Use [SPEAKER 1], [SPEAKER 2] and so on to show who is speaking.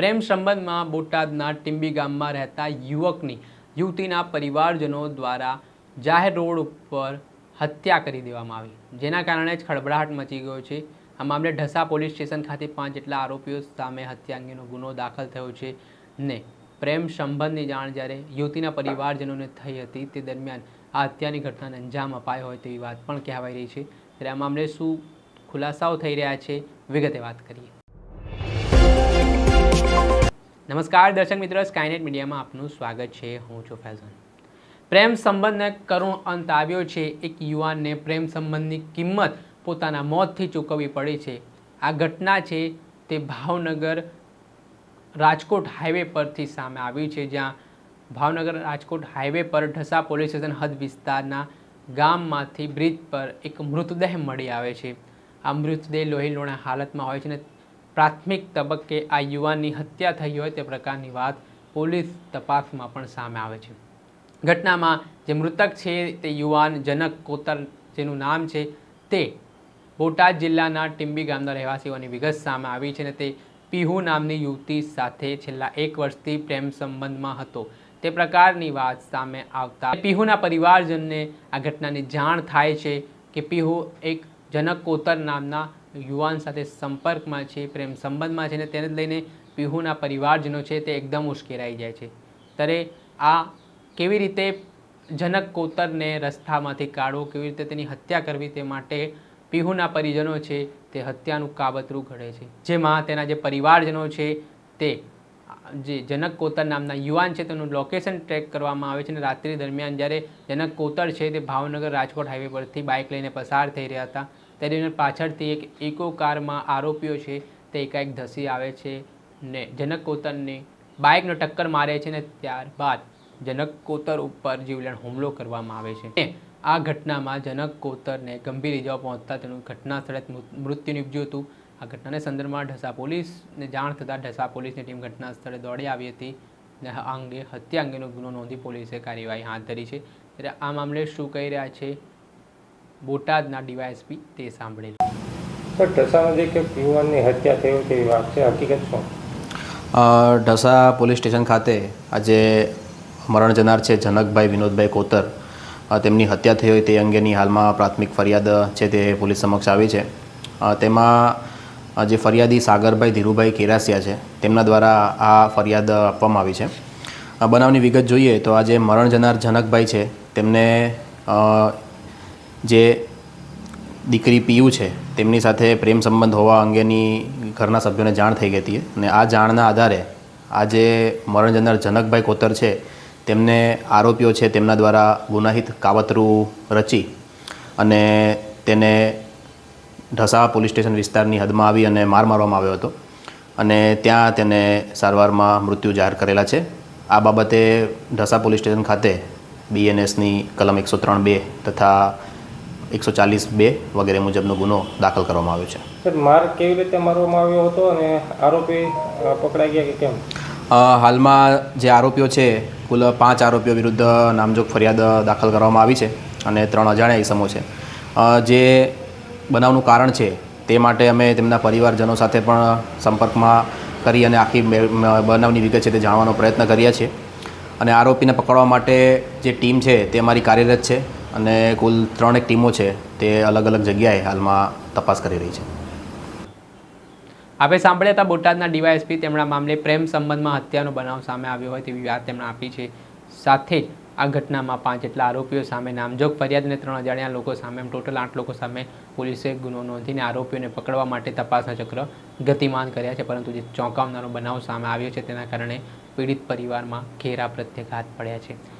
[SPEAKER 1] પ્રેમ સંબંધમાં બોટાદના ટીંબી ગામમાં રહેતા યુવકની યુવતીના પરિવારજનો દ્વારા જાહેર રોડ ઉપર હત્યા કરી દેવામાં આવી. જેના કારણે જ ખળભળાટ મચી ગયો છે. આ મામલે ઢસા પોલીસ સ્ટેશન ખાતે પાંચ જેટલા આરોપીઓ સામે હત્યા અંગેનો ગુનો દાખલ થયો છે ને પ્રેમ સંબંધની જાણ જ્યારે યુવતીના પરિવારજનોને થઈ હતી તે દરમિયાન આ હત્યાની ઘટનાને અંજામ અપાયો હોય તેવી વાત પણ કહેવાઈ રહી છે. ત્યારે આ મામલે શું ખુલાસાઓ થઈ રહ્યા છે વિગતે વાત કરીએ. નમસ્કાર દર્શક મિત્રો સ્કાયનેટ મીડિયામાં આપનું સ્વાગત છે. હું છું ફૈઝાન પ્રેમ સંબંધને કરુણ અંત આવ્યો છે. એક યુવાનને પ્રેમ સંબંધની કિંમત પોતાના મોતથી ચૂકવવી પડી છે. આ ઘટના છે તે ભાવનગર રાજકોટ હાઈવે પરથી સામે આવી છે, જ્યાં ભાવનગર રાજકોટ હાઈવે પર ઢસા પોલીસ સ્ટેશન હદ વિસ્તારના ગામમાંથી બ્રિજ પર એક મૃતદેહ મળી આવે છે. આ મૃતદેહ લોહી લોણા હાલતમાં હોય છે અને પ્રાથમિક તબક્કે આ યુવાનની હત્યા થઈ હોય તે પ્રકારની વાત પોલીસ તપાસમાં પણ સામે આવે છે. ઘટનામાં જે મૃતક છે તે યુવાન જનક કોતર જેનું નામ છે તે બોટાદ જિલ્લાના ટીંબી ગામના રહેવાસીઓની વિગત સામે આવી છે અને તે પીહુ નામની યુવતી સાથે છેલ્લા એક વર્ષથી પ્રેમ સંબંધમાં હતો. તે પ્રકારની વાત સામે આવતા પીહુના પરિવારજનને આ ઘટનાની જાણ થાય છે કે પીહુ એક જનક કોતર નામના યુવાન સાથે સંપર્કમાં છે, પ્રેમ સંબંધમાં છે ને તેને લઈને પીહુના પરિવારજનો છે તે એકદમ ઉશ્કેરાઈ જાય છે. ત્યારે આ કેવી રીતે જનક કોતરને રસ્તામાંથી કાઢવો, કેવી રીતે તેની હત્યા કરવી તે માટે પીહુના પરિજનો છે તે હત્યાનું કાબતરું ઘડે છે. જેમાં તેના જે પરિવારજનો છે તે, જે જનક કોતર નામના યુવાન છે તેનું લોકેશન ટ્રેક કરવામાં આવે છે અને રાત્રિ દરમિયાન જ્યારે જનક કોતર છે તે ભાવનગર રાજકોટ હાઈવે પરથી બાઇક લઈને પસાર થઈ રહ્યા હતા. તે એના પાછળથી એક ઇકો કારમાં આરોપીઓ છે, તે એકાએક ધસી આવે છે ને જનક કોતરને બાઇકનો ટક્કર મારે છે ને ત્યારબાદ જનક કોતર ઉપર જીવલેણ હુમલો કરવામાં આવે છે. આ ઘટનામાં જનક કોતરને ગંભીર ઇજાઓ પહોંચતા તેનું ઘટના સ્થળે મૃત્યુ નીપજ્યું હતું. આ ઘટનાને સંદર્ભમાં ઢસા પોલીસને જાણ થતાં ઢસા પોલીસની ટીમ ઘટના સ્થળે દોડી આવી હતી અને આ અંગે, હત્યા અંગેનો ગુનો નોંધી પોલીસે કાર્યવાહી હાથ ધરી છે. ત્યારે આ મામલે શું કહી રહ્યા છે બોટાદના ડીવાયએસપી તે સાંભળેલ.
[SPEAKER 2] સર ઢસામાં જે એક યુવાનની હત્યા થઈ હોય તેવી વાત છે હકીકત શું?
[SPEAKER 3] ઢસા પોલીસ સ્ટેશન ખાતે આજે મરણ જનાર છે જનકભાઈ વિનોદભાઈ કોતર. તેમની હત્યા થઈ હોય તે અંગેની હાલમાં પ્રાથમિક ફરિયાદ છે તે પોલીસ સમક્ષ આવી છે. તેમાં જે ફરિયાદી સાગરભાઈ ધીરુભાઈ કેરાસિયા છે તેમના દ્વારા આ ફરિયાદ આપવામાં આવી છે. બનાવની વિગત જોઈએ તો આજે મરણ જનાર જનકભાઈ છે તેમને જે દીકરી પીયુ છે, તેમની સાથે પ્રેમ સંબંધ હોવા અંગેની ઘરના સભ્યોને જાણ થઈ ગઈ હતી અને આ જાણના આધારે આજે મરણ જનાર જનકભાઈ કોતર છે, તેમને આરોપીઓ છે તેમના દ્વારા ગુનાહિત કાવતરું રચી અને તેને ઢસા પોલીસ સ્ટેશન વિસ્તારની હદમાં આવી અને માર મારવામાં આવ્યો હતો અને ત્યાં તેને સારવારમાં મૃત્યુ જાહેર કરેલા છે. આ બાબતે ઢસા પોલીસ સ્ટેશન ખાતે બીએનએસની કલમ એકસો ત્રણ બે તથા એકસો ચાલીસ બે વગેરે મુજબનો ગુનો દાખલ કરવામાં આવ્યો છે.
[SPEAKER 2] સર માર કેવી રીતે મારવામાં આવ્યો હતો અને આરોપી પકડાઈ ગયા કે કેમ?
[SPEAKER 3] હાલમાં જે આરોપીઓ છે કુલ પાંચ આરોપીઓ વિરુદ્ધ નામજોગ ફરિયાદ દાખલ કરવામાં આવી છે અને ત્રણ અજાણ્યા ઇસમો છે. જે બનાવનું કારણ છે તે માટે અમે તેમના પરિવારજનો સાથે પણ સંપર્કમાં કરી અને આખી બનાવની વિગત છે તે જાણવાનો પ્રયત્ન કર્યા છીએ. અને આરોપીને પકડવા માટે જે ટીમ છે તે અમારી કાર્યરત છે. અને કુલ ત્રણેક ટીમો છે તે અલગ અલગ જગ્યાએ હાલમાં તપાસ કરી રહી છે.
[SPEAKER 1] આપણે સાંભળ્યા હતા બોટાદના ડીવાયએસપી તેમના મામલે પ્રેમ સંબંધમાં હત્યાનો બનાવ સામે આવ્યો હોય તેવી વાત તેમણે આપી છે. સાથે આ ઘટનામાં પાંચ જેટલા આરોપીઓ સામે નામજોગ ફરિયાદ અને ત્રણ અજાણ્યા લોકો સામે ટોટલ આઠ લોકો સામે પોલીસે ગુનો નોંધીને આરોપીઓને પકડવા માટે તપાસના ચક્ર ગતિમાન કર્યા છે. પરંતુ જે ચોંકાવનારો બનાવ સામે આવ્યો છે તેના કારણે પીડિત પરિવારમાં ઘેરા પ્રત્યાઘાત પડ્યા છે.